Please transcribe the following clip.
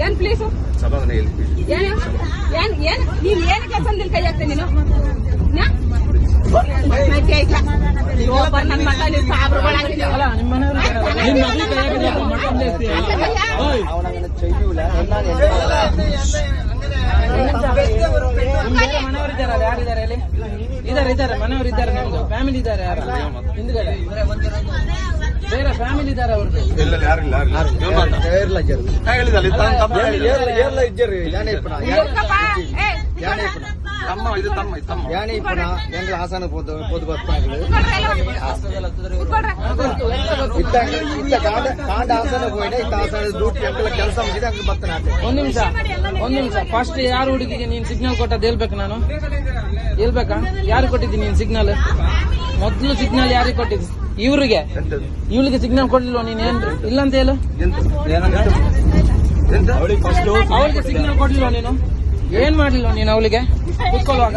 ಏನ್ ಪ್ಲೀಸು ಸಭಾಂಗಣ ಹೇಳಿ ಏನು ಏನ್ ಏನ್ ನೀನ್ ಏನ್ ಕೆಲಸ ಕೈ ಹಾಕ್ತೀನಿ ನೀನು? ಇದಾರೆ. ಇದಾರೆ ಮನೆಯವರು ಇದ್ದಾರೆ ನಿಮ್ದು. ಫ್ಯಾಮಿಲಿ ಇದ್ದಾರೆ ಯಾರು? ಹಿಂದ್ಗಡೆ. ಬೇರೆ ಫ್ಯಾಮಿಲಿ ಇದ್ದಾರೆ ಅವ್ರದ್ದು ಇಲ್ಲ ಯಾರಿಲ್ಲ ಯಾರಿಲ್ಲ ನಾ ಹೇಳಿದಲ್ಲ ಇದು ತಮ್ಮ ತಮ್ಮ ಹೇಳಿದ. ಹುಡ್ಕಪ್ಪ. ಏ, ತಮ್ಮ ಇದು ತಮ್ಮ ಇದು ತಮ್ಮ ಯಾನಿ ಪುನ ಎಂಗ್ಲ ಹಾಸನ ಪೋದು ಪೋದು ಬರ್ತಾಗಳು ಕೂತ್ಕೊಳ್ರೆ. ಇತ್ತ ಇತ್ತ ಕೆಲಸ ಒಂದ್ ನಿಮಿಷ ಒಂದ್ ನಿಮಿಷ. ಫಸ್ಟ್ ಯಾರು ಹುಡುಗಿಗೆ ನೀನ್ ಸಿಗ್ನಲ್ ಕೊಟ್ಟದ್ದು ಹೇಳ್ಬೇಕು ನಾನು? ಹೇಳ್ಬೇಕಾ? ಯಾರು ಕೊಟ್ಟಿದ್ದೀನಿ ನೀನ್ ಸಿಗ್ನಲ್ ಮೊದ್ಲು ಸಿಗ್ನಲ್ ಯಾರಿಗೆ ಕೊಟ್ಟಿದ್ದು? ಇವ್ರಿಗೆ? ಇವಳಿಗೆ ಸಿಗ್ನಲ್ ಕೊಡ್ಲಿಲ್ವ ನೀನ್ ಏನ್ ಇಲ್ಲ ಅಂತ ಹೇಳು. ಅವಳಿಗೆ ಸಿಗ್ನಲ್ ಕೊಡ್ಲಿಲ್ವ ನೀನು? ಏನ್ ಮಾಡ್ಲಿಲ್ಲ ನೀನು ಅವಳಿಗೆ? ಕೂತ್ಕೊಳ್ಳುವಾಗ?